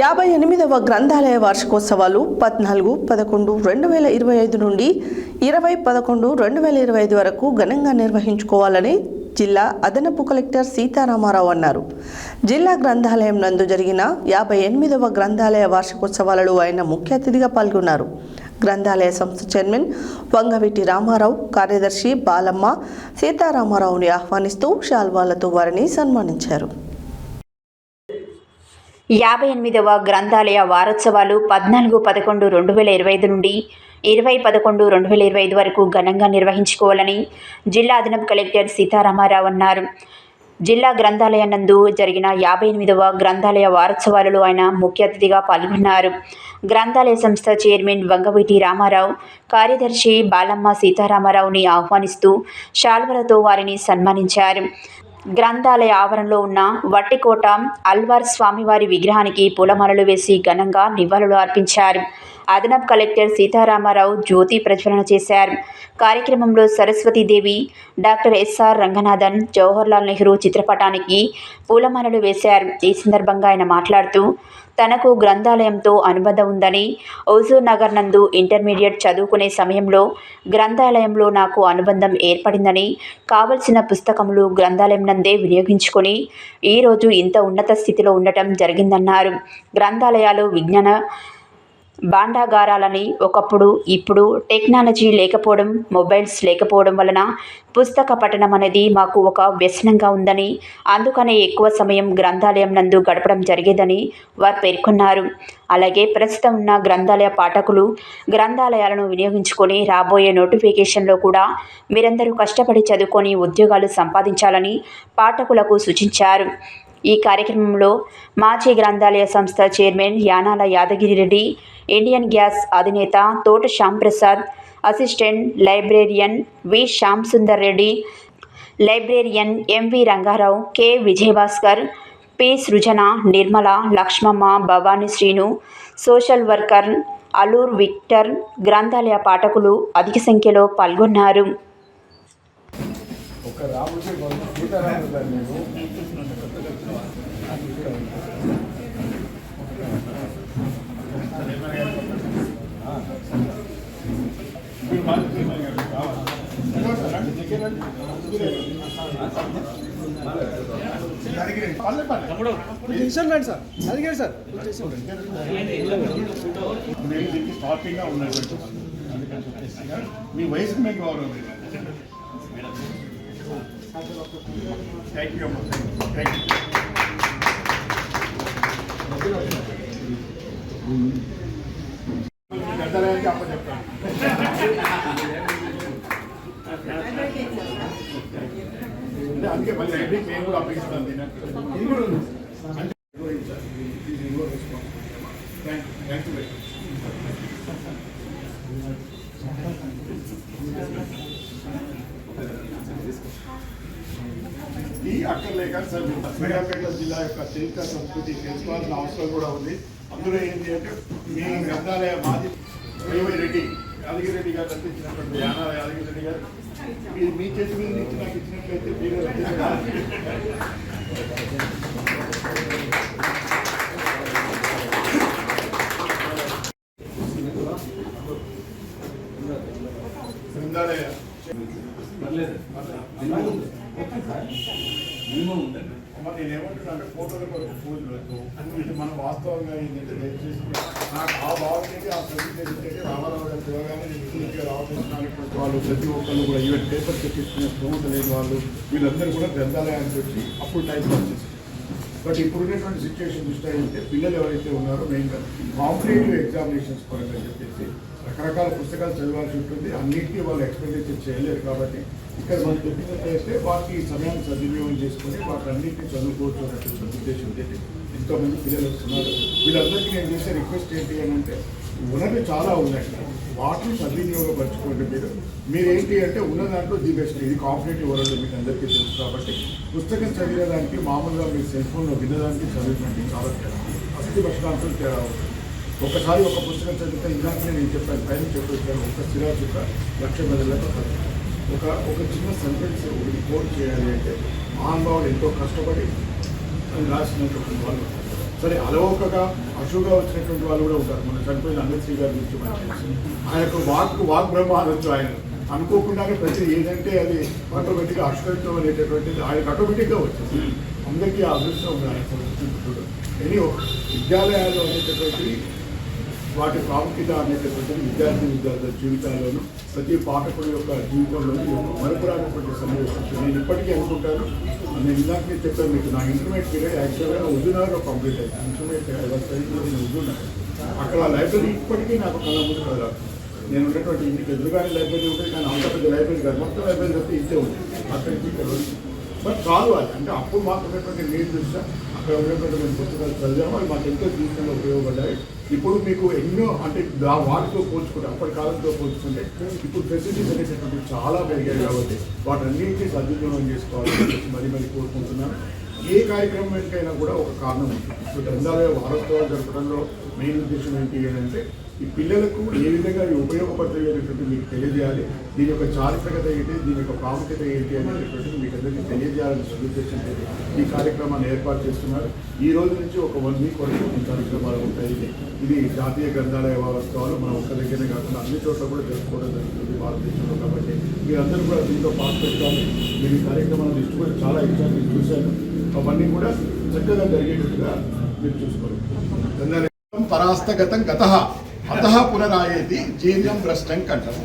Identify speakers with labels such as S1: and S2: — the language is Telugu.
S1: యాభై ఎనిమిదవ గ్రంథాలయ వార్షికోత్సవాలు పద్నాలుగు పదకొండు రెండు వేల ఇరవై ఐదు నుండి ఇరవై పదకొండు రెండు వేల ఇరవై ఐదు వరకు ఘనంగా నిర్వహించుకోవాలని జిల్లా అదనపు కలెక్టర్ సీతారామారావు అన్నారు. జిల్లా గ్రంథాలయం నందు జరిగిన యాభై ఎనిమిదవ గ్రంథాలయ వార్షికోత్సవాలలో ఆయన ముఖ్య అతిథిగా పాల్గొన్నారు. గ్రంథాలయ సంస్థ చైర్మన్ వంగవీటి రామారావు కార్యదర్శి బాలమ్మ సీతారామారావుని ఆహ్వానిస్తూ శాల్వాలతో వారిని సన్మానించారు.
S2: యాభై ఎనిమిదవ గ్రంథాలయ వారోత్సవాలు పద్నాలుగు పదకొండు రెండు వేల ఇరవై ఐదు నుండి ఇరవై పదకొండు రెండు వేల ఇరవై ఐదు వరకు ఘనంగా నిర్వహించుకోవాలని జిల్లా అదనపు కలెక్టర్ సీతారామారావు అన్నారు. జిల్లా గ్రంథాలయ నందు జరిగిన యాభై ఎనిమిదవ గ్రంథాలయ వారోత్సవాలలో ఆయన ముఖ్య అతిథిగా పాల్గొన్నారు. గ్రంథాలయ సంస్థ చైర్మన్ వంగవీటి రామారావు కార్యదర్శి బాలమ్మ సీతారామారావుని ఆహ్వానిస్తూ శాల్వలతో వారిని సన్మానించారు. గ్రంథాలయ ఆవరణలో ఉన్న వట్టికోట అల్వార్ స్వామివారి విగ్రహానికి పూలమాలలు వేసి ఘనంగా నివాళులు అర్పించారు. అదనపు కలెక్టర్ సీతారామారావు జ్యోతి ప్రజ్వలన చేశారు. కార్యక్రమంలో Saraswati Devi doctor S R Ranganathan Jawaharlal Nehru చిత్రపటానికి పూలమాలలు వేశారు. ఈ సందర్భంగా ఆయన మాట్లాడుతూ తనకు గ్రంథాలయంతో అనుబంధం ఉందని ఓజూర్ నగర్ నందు ఇంటర్మీడియట్ చదువుకునే సమయంలో గ్రంథాలయంలో నాకు అనుబంధం ఏర్పడిందని కావలసిన పుస్తకములు గ్రంథాలయం నందే వినియోగించుకొని ఈరోజు ఇంత ఉన్నత స్థితిలో ఉండటం జరిగిందన్నారు. గ్రంథాలయాలు విజ్ఞాన భాండాగారాలని ఒకప్పుడు ఇప్పుడు టెక్నాలజీ లేకపోవడం మొబైల్స్ లేకపోవడం వలన పుస్తక పఠనం అనేది మాకు ఒక వ్యసనంగా ఉందని అందుకనే ఎక్కువ సమయం గ్రంథాలయం నందు గడపడం జరిగేదని వారు పేర్కొన్నారు. అలాగే ప్రస్తుతం ఉన్న గ్రంథాలయ పాఠకులు గ్రంథాలయాలను వినియోగించుకొని రాబోయే నోటిఫికేషన్లో కూడా మీరందరూ కష్టపడి చదువుకొని ఉద్యోగాలు సంపాదించాలని పాఠకులకు సూచించారు. ఈ కార్యక్రమంలో మాజీ గ్రంథాలయ సంస్థ chairman Yanala Yadagiri Reddy Indian gas అధినేత Thota Shyamprasad assistant librarian V Shyam Sundar Reddy librarian M V Ranga Rao K Vijayabhaskar P Srujana Nirmala Lakshmamma Bhavani Srinu social worker Alur Victor గ్రంథాలయ పాఠకులు అధిక సంఖ్యలో పాల్గొన్నారు.
S3: ఒక రాముడికి కొంత సీతారాముడు గారు నేను
S4: టెన్షన్ రండి సార్ అడిగాడు సార్
S3: నేను దీనికి స్టార్టింగ్గా ఉన్నటువంటి వాళ్ళు. అందుకని చెప్పేసి మీ వయసుకు మేము గౌరవం థ్యాంక్ యూ అమ్మ థ్యాంక్ యూ అందుకే మళ్ళీ మేము కూడా అప్పగిస్తాం. దీన్ని ఇది కూడా ఉంది. ఈ అక్కర్లేక సార్ సూర్యాపేట జిల్లా యొక్క చరిత్ర సంస్కృతి తెలుసుకోవాల్సిన అవసరం కూడా ఉంది. అందులో ఏంటి అంటే మీ గ్రంథాలయ మాది రేవై రెడ్డి యాదగిరి రెడ్డి గారు అందించినటువంటి యానా యాదగిరి రెడ్డి గారు. మీరు మీ చేతి మీద నుంచి నాకు ఇచ్చినట్లయితే మీరు గ్రంథాలయ అమ్మ నేను ఏమంటున్నా అంటే ఫోటోల కొరకు పూజలు వద్దు ఇది మనం వాస్తవంగా ఏంటంటే దయచేసి నాకు ఆ భావనకి ఆ ప్రతినిధి రామారావు గారు చూడగానే నేను ఇంటికి రావాల్సినటువంటి వాళ్ళు ప్రతి ఒక్కళ్ళు కూడా ఈవెన్ పేపర్ తెప్పించుకునే స్థోమత లేని వాళ్ళు వీళ్ళందరూ కూడా గ్రంథాలయానికి వచ్చి అప్పుడు టైం పాస్ బట్ ఇప్పుడు ఉన్నటువంటి సిచ్యువేషన్ దృష్ట్యా ఏంటంటే పిల్లలు ఎవరైతే ఉన్నారో మెయిన్గా కాంపిటేటివ్ ఎగ్జామినేషన్స్ కొరకు చెప్పేసి రకరకాల పుస్తకాలు చదవాల్సి ఉంటుంది. అన్నింటినీ వాళ్ళు ఎక్స్పెండిచర్ చేయలేరు కాబట్టి ఇక్కడ మనం చెప్పినట్లయితే వాటికి ఈ సమయాన్ని సద్వినియోగం చేసుకొని వాటి అన్నింటినీ చదువుకోవచ్చు అనేటువంటి ఉద్దేశం ఏంటి ఎంతోమంది పిల్లలు వస్తున్నారు వీళ్ళందరికీ నేను చేసే రిక్వెస్ట్ ఏంటి అని అంటే ఉన్నవి చాలా ఉన్నాయి. వాటిని సద్వినియోగపరచుకోండి మీరు. మీరు ఏంటి అంటే ఉన్న దాంట్లో ది బెస్ట్. ఇది కాంపిటేటివ్ వరల్డ్ మీకు అందరికీ తెలుసు కాబట్టి పుస్తకం చదివేదానికి మామూలుగా మీరు సెల్ ఫోన్లో వినడానికి చదివేదానికి చాలా తేడా అస్థి పక్షాంతం తేడా ఒకసారి ఒక పుస్తకం చదివితే ఇలాంటి నేను చెప్పాను పైన చెప్పాను ఒక సిరాజ్ యొక్క లక్ష మెదళ్ళకు ఒక ఒక చిన్న సెంటెన్స్ ఒకటి కోట్ చేయాలి అంటే మహానుభావుడు ఎంతో కష్టపడి అని రాసినటువంటి వాళ్ళు. సరే అలవోకగా అశువుగా వచ్చినటువంటి వాళ్ళు కూడా ఉంటారు. మన చనిపోయిన అన్నశ్రీ గారి గురించి మనకు ఆయనకు వాక్ వాక్ బ్రహ్మ అనొచ్చు ఆయన. అనుకోకుండానే ప్రతి ఏదంటే అది ఆటోమేటిక్గా అశ్వత్వం అనేటటువంటిది ఆయనకు ఆటోమేటిక్గా వచ్చేసి అందరికీ ఆ అదృష్టం ఉంది ఆయన ఎనీ విద్యాలయాలు అనేటటువంటివి వాటి ప్రాముఖ్యత అనేటటువంటిది విద్యార్థి విద్యార్థుల జీవితాల్లోనూ ప్రతి పాఠకుడి యొక్క జీవితంలోనూ ఈ యొక్క మరపురానటువంటి సన్నివేశం నేను ఇప్పటికీ అనుకుంటాను. నేను ఇందాకే చెప్పాను మీకు నా ఇంటర్మీడియట్ పీరియడ్ యాక్చువల్గా హుజునార్లో కంప్లీట్ అయింది. ఇంటర్మీడియట్ హుజునార్ అక్కడ లైబ్రరీ ఇప్పటికీ నాకు కళ్ళ ముందు కదలాడు నేను ఉన్నటువంటి ఇంటికి ఎదురుగానే లైబ్రరీ ఉంటుంది కానీ అంత పెద్ద లైబ్రరీ కాదు. మొత్తం లైబ్రరీ అయితే ఇదే ఉంది. అక్కడికి ఇక్కడ బట్ కాదు అది అంటే అప్పుడు మాకు ఉన్నటువంటి మీరు చూసా అక్కడ మేము పుస్తకాలు చదివాము అవి మాకు ఎంతో జీవితంలో ఉపయోగపడ్డాయి. ఇప్పుడు మీకు ఎన్నో అంటే ఆ వాటితో పోల్చుకుంటే అప్పటి కాలంతో పోల్చుకుంటే ఇప్పుడు ఫెసిలిటీస్ అనేటటువంటి చాలా పెరిగాయి కాబట్టి వాటన్నింటినీ సద్వినియోగం చేసుకోవాలని మరి మరీ మరీ కోరుకుంటున్నాను. ఏ కార్యక్రమానికైనా కూడా ఒక కారణం ఉంది. ఇప్పుడు గ్రంథాలయ వారోత్సవాలు జరపడంలో మెయిన్ ఉద్దేశం ఏంటి అంటే ఈ పిల్లలకు ఏ విధంగా ఇవి ఉపయోగపడతాయి అనేటువంటి మీకు తెలియజేయాలి. దీని యొక్క చారిత్రకత ఏంటి? దీని యొక్క ప్రాముఖ్యత ఏంటి అనేటువంటిది మీకు అందరికీ తెలియజేయాలని సదుద్దేశంతో ఈ కార్యక్రమాన్ని ఏర్పాటు చేస్తున్నారు. ఈ రోజు నుంచి ఒక వన్ వీక్ వరకు ఈ కార్యక్రమాలు ఉంటాయి. ఇది జాతీయ గ్రంథాలయ వారోత్సవాలు మనం ఒక్క దగ్గరనే కాకుండా అన్ని చోట్ల కూడా జరుపుకోవడం జరుగుతుంది భారతదేశంలో కాబట్టి మీరందరూ కూడా దీంతో పార్టిసిపేట్ మీరు ఈ కార్యక్రమాన్ని ఇష్టపడి చాలా ఇచ్చారు చూశాను అవన్నీ కూడా చక్కగా జరిగేటట్టుగా మీరు చూసుకోవాలి పరాస్తగతం గత. అత పునరాయేది జీర్ణం భ్రష్టం కంఠం